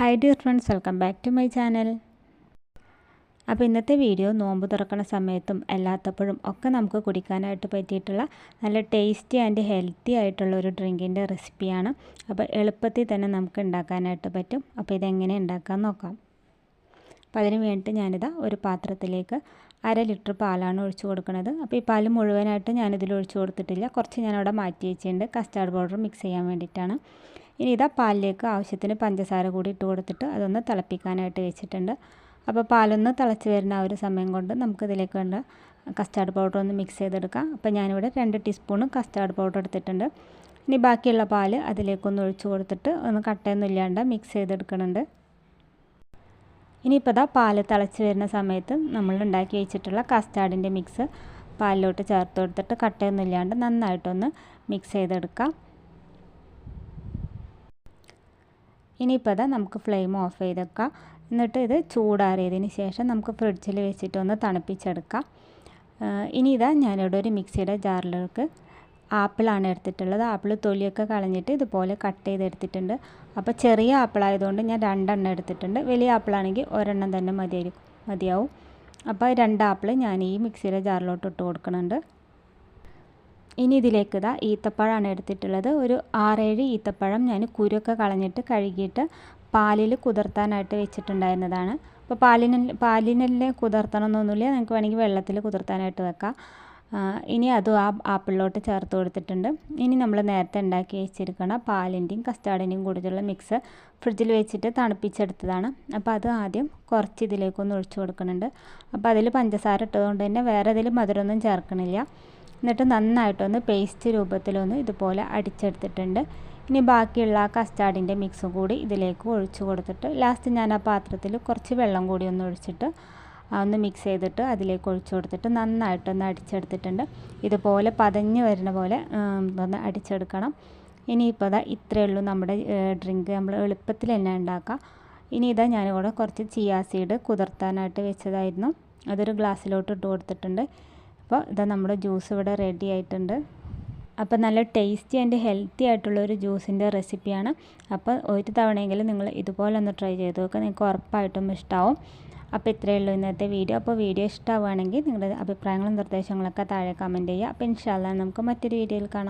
Hi dear friends welcome back to my channel അപ്പോൾ ഇന്നത്തെ video നോമ്പ് തുറക്കുന്ന സമയത്തും അല്ലാത്തപ്പോഴും ഒക്കെ നമുക്ക് കുടിക്കാനായിട്ട് പറ്റിയിട്ടുള്ള നല്ല ടേസ്റ്റി ആൻഡ് ഹെൽത്തി ആയിട്ടുള്ള ഒരു ഡ്രിങ്കിന്റെ റെസിപ്പിയാണ് അപ്പോൾ എളുപ്പത്തിൽ തന്നെ നമുക്ക് ഉണ്ടാക്കാനായിട്ട് പറ്റും. അപ്പോൾ ഇതെങ്ങനെ ഉണ്ടാക്കാൻ നോക്കാം. അപ്പോൾ അതിന് വേണ്ടിയിട്ട് ഞാനിതാ ഒരു പാത്രത്തിലേക്ക് അര ലിറ്റർ പാലാണ് ഒഴിച്ചു കൊടുക്കുന്നത് അപ്പോൾ ഈ പാൽ മുഴുവനായിട്ട് ഞാനിതിൽ ഒഴിച്ചു കൊടുത്തിട്ടില്ല. കുറച്ച് ഞാനവിടെ മാറ്റി വെച്ചിട്ടുണ്ട്. കസ്റ്റാർഡ് പൗഡർ മിക്സ് ചെയ്യാൻ വേണ്ടിയിട്ടാണ്. ഇനി ഇതാ പാലിലേക്ക് ആവശ്യത്തിന് പഞ്ചസാര കൂടി ഇട്ട് കൊടുത്തിട്ട് അതൊന്ന് തിളപ്പിക്കാനായിട്ട് വെച്ചിട്ടുണ്ട്. അപ്പോൾ പാലൊന്ന് തിളച്ച് വരുന്ന ആ ഒരു സമയം കൊണ്ട് നമുക്കിതിലേക്ക് വേണ്ട കസ്റ്റാർഡ് പൗഡർ ഒന്ന് മിക്സ് ചെയ്തെടുക്കാം. അപ്പോൾ ഞാനിവിടെ രണ്ട് ടീസ്പൂൺ കസ്റ്റാർഡ് പൗഡർ എടുത്തിട്ടുണ്ട്. ഇനി ബാക്കിയുള്ള പാൽ അതിലേക്കൊന്ന് ഒഴിച്ചു കൊടുത്തിട്ട് ഒന്ന് കട്ടയൊന്നും ഇല്ലാണ്ട് മിക്സ് ചെയ്തെടുക്കുന്നുണ്ട് ഇനിയിപ്പോൾ ഇതാ പാൽ തിളച്ച് വരുന്ന സമയത്ത് നമ്മൾ ഉണ്ടാക്കി വെച്ചിട്ടുള്ള കസ്റ്റാർഡിന്റെ മിക്സ് പാലിലോട്ട് ചേർത്ത് കൊടുത്തിട്ട് കട്ടയൊന്നും ഇല്ലാണ്ട് നന്നായിട്ടൊന്ന് മിക്സ് ചെയ്തെടുക്കാം. ഇനിയിപ്പോൾ അതാ നമുക്ക് ഫ്ലെയിം ഓഫ് ചെയ്തേക്കാം. എന്നിട്ട് ഇത് ചൂടാറിയതിന് ശേഷം നമുക്ക് ഫ്രിഡ്ജിൽ വെച്ചിട്ടൊന്ന് തണുപ്പിച്ചെടുക്കാം. ഇനി ഇതാ ഞാനിവിടെ ഒരു മിക്സിയുടെ ജാറിലേക്ക് ആപ്പിളാണ് എടുത്തിട്ടുള്ളത്. ആപ്പിൾ തൊലിയൊക്കെ കളഞ്ഞിട്ട് ഇതുപോലെ കട്ട് ചെയ്തെടുത്തിട്ടുണ്ട്. അപ്പോൾ ചെറിയ ആപ്പിളായതുകൊണ്ട് ഞാൻ രണ്ടെണ്ണം എടുത്തിട്ടുണ്ട്. വലിയ ആപ്പിളാണെങ്കിൽ ഒരെണ്ണം തന്നെ മതിയായിരിക്കും മതിയാവും. അപ്പോൾ രണ്ട് ആപ്പിൾ ഞാൻ ഈ മിക്സിയുടെ ജാറിലോട്ട് ഇട്ട് കൊടുക്കുന്നുണ്ട്. ഇനി ഇതിലേക്ക് ഇതാ ഈത്തപ്പഴമാണ് എടുത്തിട്ടുള്ളത്. ഒരു ആറേഴ് ഈത്തപ്പഴം ഞാൻ കുരുക്കെ കളഞ്ഞിട്ട് കഴുകിയിട്ട് പാലിൽ കുതിർത്താനായിട്ട് വെച്ചിട്ടുണ്ടായിരുന്നതാണ്. അപ്പോൾ പാലിന് പാലിനെല്ലാം കുതിർത്തണമെന്നൊന്നുമില്ല. നിങ്ങൾക്ക് വേണമെങ്കിൽ വെള്ളത്തിൽ കുതിർത്താനായിട്ട് വെക്കാം. ഇനി അതും ആ ആപ്പിളിലോട്ട് ചേർത്ത് കൊടുത്തിട്ടുണ്ട്. ഇനി നമ്മൾ നേരത്തെ ഉണ്ടാക്കി വെച്ചിരിക്കണം പാലിന്റെയും കസ്റ്റാർഡിന്റെയും കൂടിയുള്ള മിക്സ് ഫ്രിഡ്ജിൽ വെച്ചിട്ട് തണുപ്പിച്ചെടുത്തതാണ്. അപ്പോൾ അത് ആദ്യം കുറച്ച് ഇതിലേക്കൊന്ന് ഒഴിച്ചു കൊടുക്കുന്നുണ്ട്. അപ്പോൾ അതിൽ പഞ്ചസാര ഇട്ടതുകൊണ്ട് തന്നെ വേറെ ഇതിൽ മധുരമൊന്നും ചേർക്കണില്ല. എന്നിട്ട് നന്നായിട്ടൊന്ന് പേസ്റ്റ് രൂപത്തിലൊന്ന് ഇതുപോലെ അടിച്ചെടുത്തിട്ടുണ്ട്. ഇനി ബാക്കിയുള്ള കസ്റ്റാർഡിന്റെ മിക്സും കൂടി ഇതിലേക്ക് ഒഴിച്ചു കൊടുത്തിട്ട് ലാസ്റ്റ് ഞാൻ ആ പാത്രത്തിൽ കുറച്ച് വെള്ളം കൂടി ഒന്ന് ഒഴിച്ചിട്ട് ഒന്ന് മിക്സ് ചെയ്തിട്ട് അതിലേക്ക് ഒഴിച്ചു കൊടുത്തിട്ട് നന്നായിട്ടൊന്ന് അടിച്ചെടുത്തിട്ടുണ്ട്. ഇതുപോലെ പതഞ്ഞ് വരുന്ന പോലെ ഒന്ന് അടിച്ചെടുക്കണം. ഇനിയിപ്പോൾ ഇതാ ഇത്രയേ ഉള്ളൂ നമ്മുടെ ഡ്രിങ്ക് നമ്മൾ എളുപ്പത്തിൽ തന്നെ ഉണ്ടാക്കാം. ഇനി ഇതാ ഞാനിവിടെ കുറച്ച് ചിയാ സീഡ് കുതിർത്താനായിട്ട് വെച്ചതായിരുന്നു. അതൊരു ഗ്ലാസ്സിലോട്ട് ഇട്ട് കൊടുത്തിട്ടുണ്ട്. അപ്പോൾ ഇതാ നമ്മുടെ ജ്യൂസ് ഇവിടെ റെഡി ആയിട്ടുണ്ട്. അപ്പോൾ നല്ല ടേസ്റ്റി ആൻഡ് ഹെൽത്തി ആയിട്ടുള്ള ഒരു ജ്യൂസിന്റെ റെസിപ്പിയാണ് അപ്പോൾ ഒരു തവണയെങ്കിലും നിങ്ങൾ ഇതുപോലെ ഒന്ന് ട്രൈ ചെയ്ത് നോക്കുക നിങ്ങൾക്ക് ഉറപ്പായിട്ടും ഇഷ്ടമാവും അപ്പോൾ ഇത്രയേ ഉള്ളൂ ഇന്നത്തെ വീഡിയോ അപ്പോൾ വീഡിയോ ഇഷ്ടമാവുകയാണെങ്കിൽ നിങ്ങളുടെ അഭിപ്രായങ്ങളും നിർദ്ദേശങ്ങളൊക്കെ താഴെ കമന്റ് ചെയ്യുക. അപ്പോൾ ഇൻഷാല്ല നമുക്ക് മറ്റൊരു വീഡിയോയിൽ കാണാം.